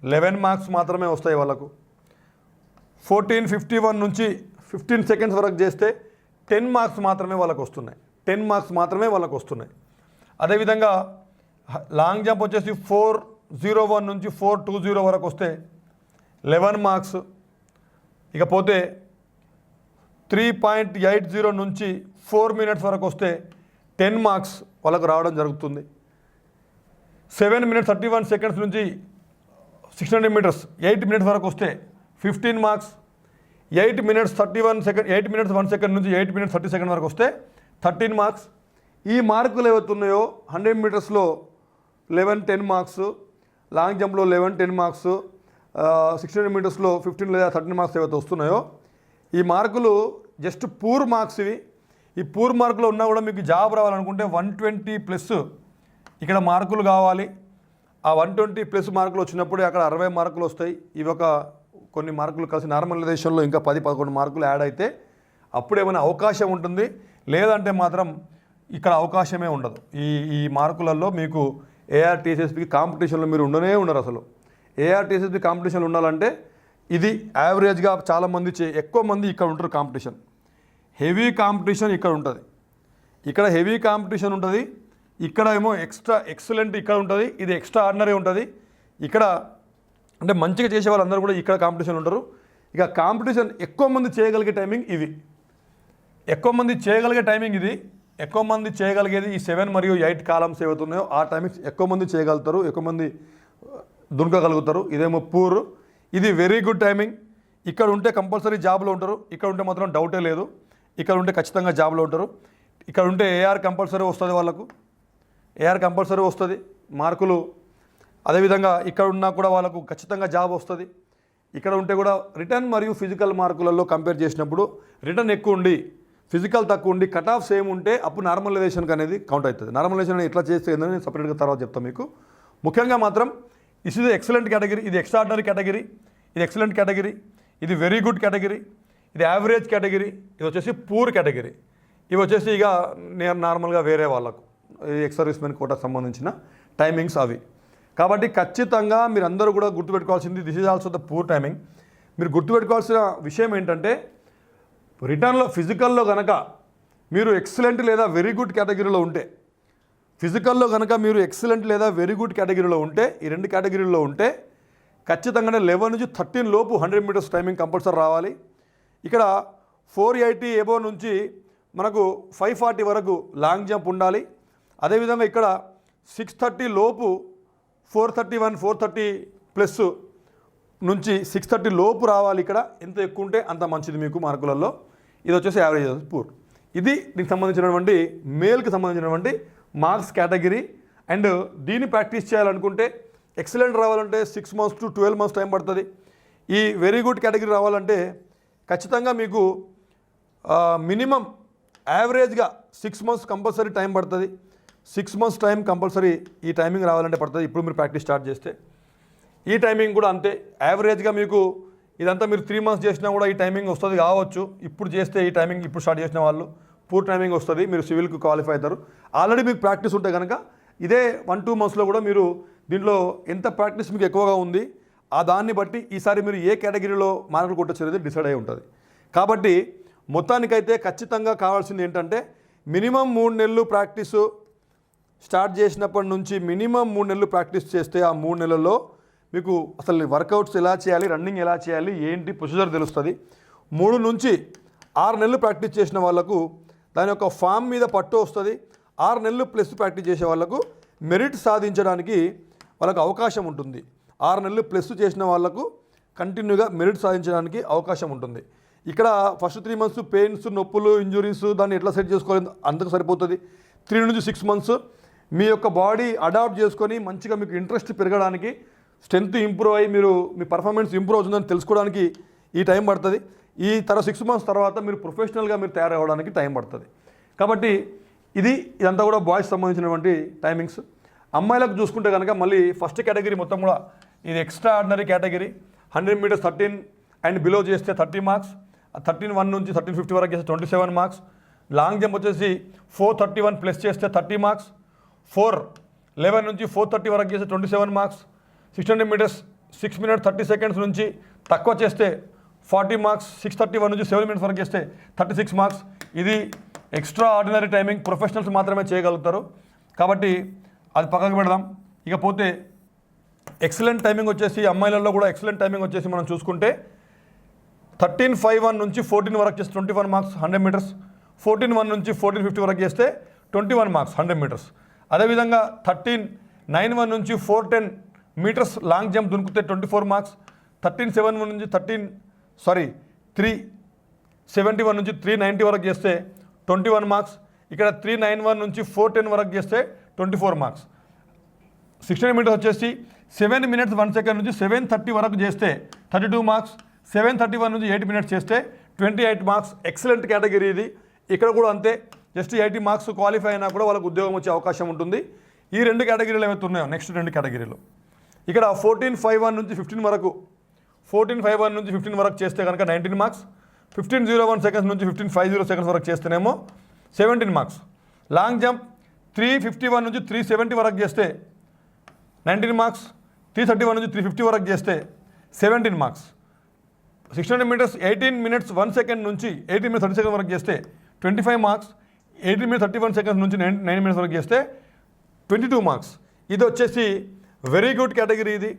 Eleven marks మాత్రమే వస్తాయి వాళ్ళకు. ఫోర్టీన్ ఫిఫ్టీ వన్ నుంచి ఫిఫ్టీన్ సెకండ్స్ వరకు చేస్తే టెన్ మార్క్స్ మాత్రమే వాళ్ళకు వస్తున్నాయి. టెన్ మార్క్స్ మాత్రమే వాళ్ళకు వస్తున్నాయి. అదేవిధంగా లాంగ్ జంప్ వచ్చేసి ఫోర్ జీరో వన్ నుంచి ఫోర్ టూ జీరో వరకు వస్తే లెవెన్ మార్క్స్. ఇకపోతే త్రీ పాయింట్ ఎయిట్ జీరో నుంచి ఫోర్ మినిట్స్ వరకు వస్తే టెన్ మార్క్స్ వాళ్ళకు రావడం జరుగుతుంది. Seven minutes thirty one seconds నుంచి six hundred metres eight minutes వరకు వస్తే fifteen marks eight minutes thirty one second eight minutes one second నుంచి ఎయిట్ మినిట్స్ థర్టీ సెకండ్ వరకు వస్తే థర్టీన్ మార్క్స్ ఈ మార్కులు ఏవైతున్నాయో hundred మీటర్స్లో eleven ten marks long జంప్లో eleven ten marks six hundred మీటర్స్లో fifteen లేదా thirteen marks ఏవైతే వస్తున్నాయో ఈ మార్కులు జస్ట్ పూర్ మార్క్స్ ఇవి. ఈ పూర్ మార్కులు ఉన్నా కూడా మీకు జాబ్ రావాలనుకుంటే వన్ ట్వంటీ ప్లస్ ఇక్కడ మార్కులు కావాలి. ఆ వన్ ట్వంటీ ప్లస్ మార్కులు వచ్చినప్పుడు అక్కడ అరవై మార్కులు వస్తాయి. ఇవి ఒక కొన్ని మార్కులు కలిసి నార్మలైజేషన్లో ఇంకా పది పదకొండు మార్కులు యాడ్ అయితే అప్పుడు ఏమైనా అవకాశం ఉంటుంది. లేదంటే మాత్రం ఇక్కడ అవకాశమే ఉండదు. ఈ ఈ మార్కులలో మీకు ఏఆర్టీసీఎస్పీకి కాంపిటీషన్లో మీరు ఉండనే ఉండరు అసలు. ఏఆర్టీసీఎస్పీ కాంపిటీషన్లో ఉండాలంటే ఇది యావరేజ్గా చాలామంది చే ఎక్కువ మంది ఇక్కడ ఉంటారు కాంపిటీషన్ హెవీ కాంపిటీషన్ ఇక్కడ ఉంటుంది. ఇక్కడ హెవీ కాంపిటీషన్ ఉంటుంది. ఇక్కడ ఏమో ఎక్స్ట్రా ఎక్సలెంట్ ఇక్కడ ఉంటుంది. ఇది ఎక్స్ట్రా ఆర్డినరీ ఉంటుంది. ఇక్కడ అంటే మంచిగా చేసే వాళ్ళందరూ కూడా ఇక్కడ కాంపిటీషన్ ఉంటారు. ఇక కాంపిటీషన్ ఎక్కువ మంది చేయగలిగే టైమింగ్ ఇది. ఎక్కువ మంది చేయగలిగే టైమింగ్ ఇది. ఎక్కువ మంది చేయగలిగేది ఈ సెవెన్ మరియు ఎయిట్ కాలమ్స్ ఏవైతున్నాయో ఆ టైమింగ్స్ ఎక్కువ మంది చేయగలుగుతారు. ఎక్కువ మంది దునకగలుగుతారు ఇదేమో పూర్ ఇది వెరీ గుడ్ టైమింగ్ ఇక్కడ ఉంటే కంపల్సరీ జాబ్లో ఉంటారు. ఇక్కడ ఉంటే మాత్రం డౌటే లేదు. ఇక్కడ ఉంటే ఖచ్చితంగా జాబ్లో ఉంటారు. ఇక్కడ ఉంటే ఏఆర్ కంపల్సరీ వస్తుంది వాళ్ళకు. ఏఆర్ కంపల్సరీ వస్తుంది. మార్కులు. అదేవిధంగా ఇక్కడ ఉన్నా కూడా వాళ్ళకు ఖచ్చితంగా జాబ్ వస్తుంది. ఇక్కడ ఉంటే కూడా రిటర్న్ మరియు ఫిజికల్ మార్కులలో కంపేర్ చేసినప్పుడు రిటర్న్ ఎక్కువ ఉండి ఫిజికల్ తక్కువ ఉండి కట్ ఆఫ్ సేమ్ ఉంటే అప్పుడు నార్మలైజేషన్కి అనేది కౌంట్ అవుతుంది. నార్మలైజేషన్ ఎట్లా చేస్తే ఏందని నేను సపరేట్గా తర్వాత చెప్తాను మీకు. ముఖ్యంగా మాత్రం ఇస్ ఇది ఎక్సలెంట్ కేటగిరీ ఇది ఎక్స్ట్రాడినరీ కేటగిరీ ఇది ఎక్సలెంట్ కేటగిరీ ఇది వెరీ గుడ్ కేటగిరీ ఇది యావరేజ్ కేటగిరీ ఇది వచ్చేసి పూర్ కేటగిరీ ఇవి వచ్చేసి ఇక నేను నార్మల్గా వేరే వాళ్ళకు ఎక్స్ సర్వీస్ మెన్ కోటాకు సంబంధించిన టైమింగ్స్ అవి. కాబట్టి ఖచ్చితంగా మీరు అందరూ కూడా గుర్తుపెట్టుకోవాల్సింది this is also the poor timing మీరు గుర్తుపెట్టుకోవాల్సిన విషయం ఏంటంటే రిటర్న్లో ఫిజికల్లో కనుక మీరు ఎక్సలెంట్ లేదా వెరీ గుడ్ కేటగిరీలో ఉంటే ఫిజికల్లో కనుక మీరు ఎక్సలెంట్ లేదా వెరీ గుడ్ కేటగిరీలో ఉంటే ఈ రెండు కేటగిరీల్లో ఉంటే ఖచ్చితంగానే లెవెన్ నుంచి థర్టీన్ లోపు హండ్రెడ్ మీటర్స్ టైమింగ్ కంపల్సరీ రావాలి. ఇక్కడ ఫోర్ ఎయిటీ ఎబో నుంచి మనకు ఫైవ్ ఫార్టీ వరకు లాంగ్ జంప్ ఉండాలి. అదేవిధంగా ఇక్కడ సిక్స్ థర్టీ లోపు four thirty one four thirty plus నుంచి సిక్స్ థర్టీ లోపు రావాలి ఇక్కడ. ఎంత ఎక్కువ ఉంటే అంత మంచిది మీకు మార్కులలో ఇది వచ్చేసి యావరేజ్ పూర్. ఇది దీనికి సంబంధించినటువంటి మేల్కి సంబంధించినటువంటి మార్క్స్ కేటగిరీ అండ్ దీన్ని ప్రాక్టీస్ చేయాలనుకుంటే ఎక్సలెంట్ రావాలంటే six months to twelve months time పడుతుంది. ఈ వెరీ గుడ్ కేటగిరీ రావాలంటే ఖచ్చితంగా మీకు మినిమం యావరేజ్గా సిక్స్ మంత్స్ కంపల్సరీ టైం పడుతుంది. సిక్స్ మంత్స్ టైం కంపల్సరీ ఈ టైమింగ్ రావాలంటే పడుతుంది. ఇప్పుడు మీరు ప్రాక్టీస్ స్టార్ట్ చేస్తే ఈ టైమింగ్ కూడా అంతే. యావరేజ్గా మీకు ఇదంతా మీరు త్రీ మంత్స్ చేసినా కూడా ఈ టైమింగ్ వస్తుంది కావచ్చు. ఇప్పుడు చేస్తే ఈ టైమింగ్ ఇప్పుడు స్టార్ట్ చేసిన వాళ్ళు పూర్ టైమింగ్ వస్తుంది మీరు సివిల్కి క్వాలిఫై అవుతారు. ఆల్రెడీ మీకు ప్రాక్టీస్ ఉంటే కనుక ఇదే వన్ టూ మంత్స్లో కూడా మీరు దీంట్లో ఎంత ప్రాక్టీస్ మీకు ఎక్కువగా ఉంది ఆ దాన్ని బట్టి ఈసారి మీరు ఏ కేటగిరీలో మార్కులు కొట్టొచ్చేది డిసైడ్ అయి ఉంటుంది. కాబట్టి మొత్తానికైతే ఖచ్చితంగా కావాల్సింది ఏంటంటే మినిమం మూడు నెలలు ప్రాక్టీసు స్టార్ట్ చేసినప్పటి నుంచి మినిమం మూడు నెలలు ప్రాక్టీస్ చేస్తే ఆ మూడు నెలల్లో మీకు అసలు వర్కౌట్స్ ఎలా చేయాలి రన్నింగ్ ఎలా చేయాలి ఏంటి ప్రొసీజర్ తెలుస్తుంది. మూడు నుంచి ఆరు నెలలు ప్రాక్టీస్ చేసిన వాళ్ళకు దాని యొక్క ఫామ్ మీద పట్టు వస్తుంది. ఆరు నెలలు ప్లస్ ప్రాక్టీస్ చేసే వాళ్ళకు మెరిట్ సాధించడానికి వాళ్ళకు అవకాశం ఉంటుంది. ఆరు నెలలు ప్లస్ చేసిన వాళ్ళకు కంటిన్యూగా మెరిట్ సాధించడానికి అవకాశం ఉంటుంది. ఇక్కడ ఫస్ట్ త్రీ మంత్స్ పెయిన్స్ నొప్పులు ఇంజురీస్ దాన్ని ఎట్లా సెట్ చేసుకోవాలి? అంతకు సరిపోతుంది. త్రీ నుంచి సిక్స్ మంత్స్ మీ యొక్క బాడీ అడాప్ట్ చేసుకొని మంచిగా మీకు ఇంట్రెస్ట్ పెరగడానికి స్ట్రెంగ్త్ ఇంప్రూవ్ అయ్యి మీరు మీ పర్ఫార్మెన్స్ ఇంప్రూవ్ అవుతుందని తెలుసుకోవడానికి ఈ టైం పడుతుంది. ఈ తర్వాత సిక్స్ మంత్స్ తర్వాత మీరు ప్రొఫెషనల్గా మీరు తయారవడానికి టైం పడుతుంది. కాబట్టి ఇది ఇదంతా కూడా బాయ్స్ సంబంధించినటువంటి టైమింగ్స్ అమ్మాయిలకు చూసుకుంటే కనుక మళ్ళీ ఫస్ట్ కేటగిరీ మొత్తం కూడా ఇది extraordinary category hundred metres thirteen and below చేస్తే థర్టీ మార్క్స్ థర్టీన్ వన్ నుంచి థర్టీన్ ఫిఫ్టీ వరకు చేస్తే twenty seven marks long jump వచ్చేసి ఫోర్ థర్టీ వన్ ప్లస్ చేస్తే థర్టీ మార్క్స్ ఫోర్ లెవెన్ నుంచి ఫోర్ థర్టీ వరకు చేస్తే twenty seven marks six hundred metres six minute thirty seconds నుంచి తక్కువ చేస్తే forty marks six thirty one నుంచి సెవెన్ మినిట్స్ వరకు చేస్తే థర్టీ సిక్స్ మార్క్స్. ఇది ఎక్స్ట్రా ఆర్డినరీ టైమింగ్ ప్రొఫెషనల్స్ మాత్రమే చేయగలుగుతారు. కాబట్టి అది పక్కకు పెడదాం. ఇకపోతే ఎక్సలెంట్ టైమింగ్ వచ్చేసి అమ్మాయిలలో కూడా ఎక్సలెంట్ టైమింగ్ వచ్చేసి మనం చూసుకుంటే థర్టీన్ ఫైవ్ వన్ నుంచి ఫోర్టీన్ వరకు చేస్తే twenty one marks hundred metres. Fourteen one నుంచి ఫోర్టీన్ ఫిఫ్టీ వరకు చేస్తే twenty one marks hundred metres. అదేవిధంగా థర్టీన్ నైన్ వన్ నుంచి four ten metres long jump దునికితే twenty four marks. Thirteen seven one నుంచి thirteen sorry three seventy one నుంచి three ninety వరకు చేస్తే twenty one marks ఇక్కడ three nine one నుంచి four ten వరకు చేస్తే twenty four marks sixteen metres వచ్చేసి seven minutes one second నుంచి సెవెన్ థర్టీ వరకు చేస్తే thirty two marks seven thirty one నుంచి ఎయిట్ మినిట్స్ చేస్తే twenty eight marks excellent category ఇది. ఇక్కడ కూడా అంతే. జస్ట్ ఎయిటీ మార్క్స్ క్వాలిఫై అయినా కూడా వాళ్ళకు ఉద్యోగం వచ్చే అవకాశం ఉంటుంది. ఈ రెండు కేటగిరీలు ఏవైతే ఉన్నాయో నెక్స్ట్ రెండు కేటగిరీలు ఇక్కడ ఫోర్టీన్ ఫైవ్ వన్ నుంచి ఫిఫ్టీన్ వరకు ఫోర్టీన్ ఫైవ్ వన్ నుంచి ఫిఫ్టీన్ వరకు చేస్తే కనుక nineteen marks fifteen zero one seconds నుంచి ఫిఫ్టీన్ ఫైవ్ జీరో సెకండ్స్ వరకు చేస్తేనేమో seventeen marks. Long jump three fifty one నుంచి త్రీ సెవెంటీ వరకు చేస్తే nineteen marks three thirty one నుంచి త్రీ ఫిఫ్టీ వరకు చేస్తే seventeen marks. Six hundred metres eighteen minutes one second నుంచి ఎయిటీన్ మినిట్స్ థర్టీ సెకండ్ వరకు చేస్తే twenty five marks eighteen minutes thirty one seconds నుంచి నైన్ నైన్ మినిట్స్ వరకు చేస్తే twenty two marks. ఇది వచ్చేసి వెరీ గుడ్ కేటగిరీ ఇది.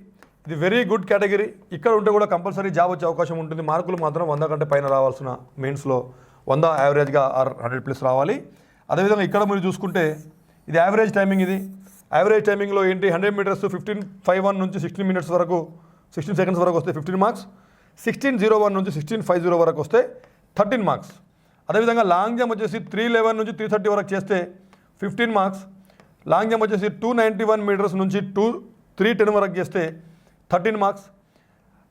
ఇది వెరీ గుడ్ కేటగిరీ ఇక్కడ ఉంటే కూడా కంపల్సరీ జాబ్ వచ్చే అవకాశం ఉంటుంది. మార్కులు మాత్రం వంద కంటే పైన రావాల్సిన మెయిన్స్లో వంద యావరేజ్గా ఆర్ హండ్రెడ్ ప్లస్ రావాలి. అదేవిధంగా ఇక్కడ మీరు చూసుకుంటే ఇది యావరేజ్ టైమింగ్ ఇది. యావరేజ్ టైమింగ్లో ఏంటి? Hundred metres fifteen five one నుంచి సిక్స్టీన్ మినిట్స్ వరకు సిక్స్టీన్ సెకండ్స్ వరకు వస్తే fifteen marks sixteen zero one నుంచి సిక్స్టీన్ ఫైవ్ జీరో వరకు వస్తే థర్టీన్ మార్క్స్ అదేవిధంగా లాంగ్ జంప్ వచ్చేసి త్రీ లెవెన్ నుంచి త్రీ థర్టీ వరకు చేస్తే ఫిఫ్టీన్ మార్క్స్ లాంగ్ జంప్ వచ్చేసి టూ నైంటీ వన్ మీటర్స్ నుంచి టూ త్రీ టెన్ వరకు చేస్తే thirteen marks.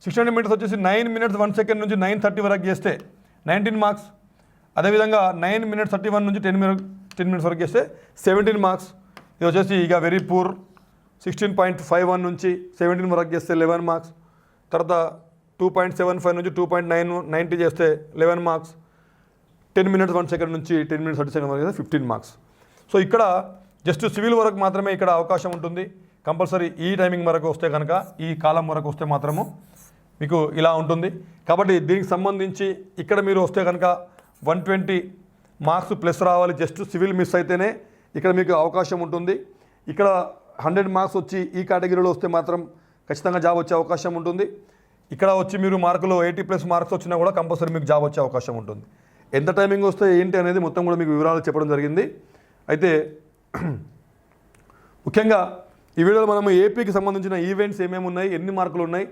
Six hundred metres వచ్చేసి నైన్ మినిట్స్ వన్ సెకండ్ నుంచి నైన్ థర్టీ వరకు చేస్తే నైన్టీన్ మార్క్స్ అదేవిధంగా నైన్ మినిట్స్ థర్టీ వన్ నుంచి టెన్ మినిట్ టెన్ మినిట్స్ వరకు చేస్తే సెవెంటీన్ మార్క్స్ ఇది వచ్చేసి ఇక very poor sixteen point five one నుంచి సెవెంటీన్ వరకు చేస్తే లెవెన్ మార్క్స్ తర్వాత టూ పాయింట్ సెవెన్ ఫైవ్ నుంచి టూ పాయింట్ నైన్ నైంటీ చేస్తే eleven marks ten minutes one second నుంచి టెన్ మినిట్స్ థర్టీ సెకండ్ వరకు చేస్తే ఫిఫ్టీన్ మార్క్స్ సో ఇక్కడ జస్ట్ సివిల్ వరకు మాత్రమే ఇక్కడ అవకాశం ఉంటుంది. కంపల్సరీ ఈ టైమింగ్ వరకు వస్తే కనుక ఈ కాలం వరకు వస్తే మాత్రము మీకు ఇలా ఉంటుంది. కాబట్టి దీనికి సంబంధించి ఇక్కడ మీరు వస్తే కనుక వన్ ట్వంటీ మార్క్స్ ప్లస్ రావాలి. జస్ట్ సివిల్ మిస్ అయితేనే ఇక్కడ మీకు అవకాశం ఉంటుంది. ఇక్కడ హండ్రెడ్ మార్క్స్ వచ్చి ఈ కేటగిరీలో వస్తే మాత్రం ఖచ్చితంగా జాబ్ వచ్చే అవకాశం ఉంటుంది. ఇక్కడ వచ్చి మీరు మార్కులు ఎయిటీ ప్లస్ మార్క్స్ వచ్చినా కూడా కంపల్సరీ మీకు జాబ్ వచ్చే అవకాశం ఉంటుంది. ఎంత టైమింగ్ వస్తే ఏంటి అనేది మొత్తం కూడా మీకు వివరాలు చెప్పడం జరిగింది. అయితే ముఖ్యంగా ఈ వీడియోలో మనం ఏపీకి సంబంధించిన ఈవెంట్స్ ఏమేమి ఉన్నాయి ఎన్ని మార్కులు ఉన్నాయి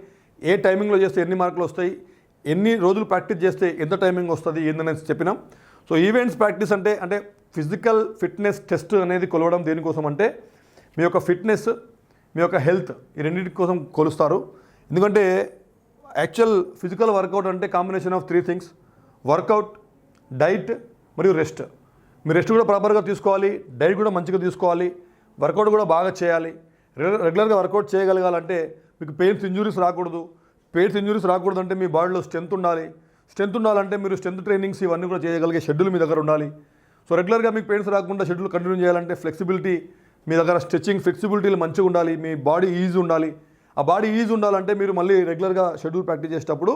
ఏ టైమింగ్లో చేస్తే ఎన్ని మార్కులు వస్తాయి ఎన్ని రోజులు ప్రాక్టీస్ చేస్తే ఎంత టైమింగ్ వస్తుంది ఏందనేసి చెప్పినాం. సో ఈవెంట్స్ ప్రాక్టీస్ అంటే అంటే ఫిజికల్ ఫిట్నెస్ టెస్ట్ అనేది కొలవడం దేనికోసం అంటే మీ యొక్క ఫిట్నెస్ మీ యొక్క హెల్త్ ఈ రెండింటి కోసం కొలుస్తారు. ఎందుకంటే యాక్చువల్ ఫిజికల్ వర్కౌట్ అంటే combination of three things workout diet మరియు రెస్ట్. మీరు రెస్ట్ కూడా ప్రాపర్గా తీసుకోవాలి డైట్ కూడా మంచిగా తీసుకోవాలి వర్కౌట్ కూడా బాగా చేయాలి. రెగ్యులర్గా వర్కౌట్ చేయగలగాలంటే మీకు పెయిన్స్ ఇంజురీస్ రాకూడదు. పెయిన్స్ ఇంజురీస్ రాకూడదు అంటే మీ బాడీలో స్ట్రెంత్ ఉండాలి. స్ట్రెంత్ ఉండాలంటే మీరు స్ట్రెంత్ ట్రైనింగ్స్ ఇవన్నీ కూడా చేయగలిగే షెడ్యూల్ మీ దగ్గర ఉండాలి. సో రెగ్యులర్గా మీకు పెయిన్స్ రాకుండా షెడ్యూల్ కంటిన్యూ చేయాలంటే ఫ్లెక్సిబిలిటీ మీ దగ్గర స్ట్రెచ్చింగ్ ఫ్లెక్సిబిలిటీలు మంచిగా ఉండాలి మీ బాడీ ఈజీ ఉండాలి. ఆ బాడీ ఈజీ ఉండాలంటే మీరు మళ్ళీ రెగ్యులర్గా షెడ్యూల్ ప్రాక్టీస్ చేసేటప్పుడు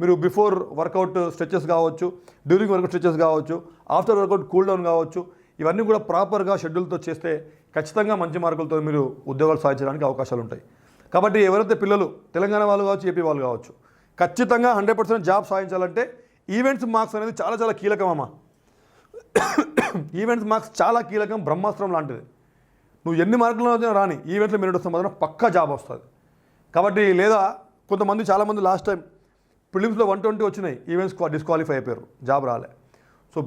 మీరు బిఫోర్ వర్కౌట్ స్ట్రెచెస్ కావచ్చు డ్యూరింగ్ వర్కౌట్ స్ట్రెచెస్ కావచ్చు ఆఫ్టర్ వర్కౌట్ కూల్ డౌన్ కావచ్చు ఇవన్నీ కూడా ప్రాపర్గా షెడ్యూల్తో చేస్తే ఖచ్చితంగా మంచి మార్కులతో మీరు ఉద్యోగాలు సాధించడానికి అవకాశాలు ఉంటాయి. కాబట్టి ఎవరైతే పిల్లలు తెలంగాణ వాళ్ళు కావచ్చు ఏపీ వాళ్ళు కావచ్చు ఖచ్చితంగా హండ్రెడ్ పర్సెంట్ జాబ్ సాధించాలంటే ఈవెంట్స్ మార్క్స్ అనేది చాలా చాలా కీలకం అమ్మా. ఈవెంట్స్ మార్క్స్ చాలా కీలకం బ్రహ్మాస్త్రం లాంటిది. నువ్వు ఎన్ని మార్కులు వచ్చినా రాని ఈవెంట్లో మెరిట్ వస్తే మాత్రం పక్కా జాబ్ వస్తుంది. కాబట్టి లేదా కొంతమంది చాలామంది లాస్ట్ టైం ప్రిలిమ్స్లో వన్ ట్వంటీ వచ్చినాయి ఈవెంట్స్ డిస్క్వాలిఫై అయిపోయారు జాబ్ రాలే. సో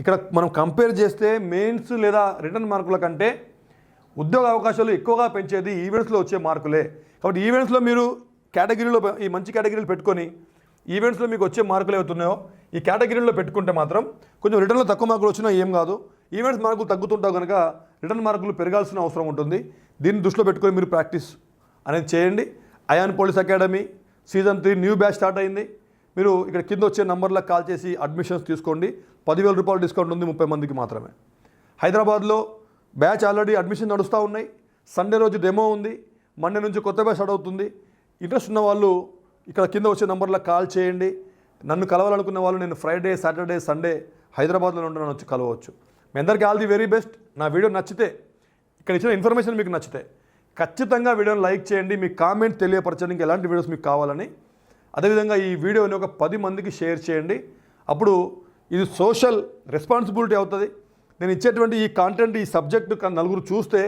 ఇక్కడ మనం కంపేర్ చేస్తే మెయిన్స్ లేదా రిటర్న్ మార్కుల కంటే ఉద్యోగ అవకాశాలు ఎక్కువగా పెంచేది ఈవెంట్స్లో వచ్చే మార్కులే. కాబట్టి ఈవెంట్స్లో మీరు కేటగిరీలో ఈ మంచి కేటగిరీలు పెట్టుకొని ఈవెంట్స్లో మీకు వచ్చే మార్కులు ఏవైతున్నాయో ఈ కేటగిరీలో పెట్టుకుంటే మాత్రం కొంచెం రిటర్న్లో తక్కువ మార్కులు వచ్చినా ఏం కాదు. ఈవెంట్స్ మార్కులు తగ్గుతుంటావు కనుక రిటర్న్ మార్కులు పెరగాల్సిన అవసరం ఉంటుంది. దీన్ని దృష్టిలో పెట్టుకొని మీరు ప్రాక్టీస్ అనేది చేయండి. Ayan police academy season three new batch start అయింది. మీరు ఇక్కడ కింద వచ్చే నంబర్లకు కాల్ చేసి అడ్మిషన్స్ తీసుకోండి. పదివేల రూపాయలు డిస్కౌంట్ ఉంది ముప్పై మందికి మాత్రమే. హైదరాబాద్లో బ్యాచ్ ఆల్రెడీ అడ్మిషన్ నడుస్తూ ఉన్నాయి. సండే రోజు డెమో ఉంది. మండే నుంచి కొత్త బ్యాచ్ స్టార్ట్ అవుతుంది. ఇంట్రెస్ట్ ఉన్న వాళ్ళు ఇక్కడ కింద వచ్చే నెంబర్లో కాల్ చేయండి. నన్ను కలవాలనుకున్న వాళ్ళు నేను ఫ్రైడే సాటర్డే సండే హైదరాబాద్లో ఉండి నన్ను వచ్చి కలవచ్చు. మీ అందరికీ ఆల్ ది వెరీ బెస్ట్ నా వీడియో నచ్చితే ఇక్కడ ఇచ్చిన ఇన్ఫర్మేషన్ మీకు నచ్చితే ఖచ్చితంగా వీడియోని లైక్ చేయండి. మీ కామెంట్ తెలియపరచడానికి ఎలాంటి వీడియోస్ మీకు కావాలని. అదేవిధంగా ఈ వీడియోని ఒక పది మందికి షేర్ చేయండి. అప్పుడు ఇది సోషల్ రెస్పాన్సిబిలిటీ అవుతుంది. నేను ఇచ్చేటువంటి ఈ కాంటెంట్ ఈ సబ్జెక్టు నలుగురు చూస్తే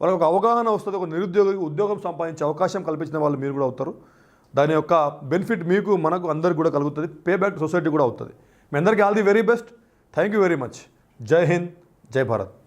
వాళ్ళకి ఒక అవగాహన వస్తుంది ఒక నిరుద్యోగి ఉద్యోగం సంపాదించే అవకాశం కల్పించిన వాళ్ళు మీరు కూడా అవుతారు. దాని యొక్క బెనిఫిట్ మీకు మనకు అందరికి కూడా కలుగుతుంది పే బ్యాక్ సొసైటీ కూడా అవుతుంది. మీ అందరికీ all the very best thank you very much జై హింద్ జై భారత్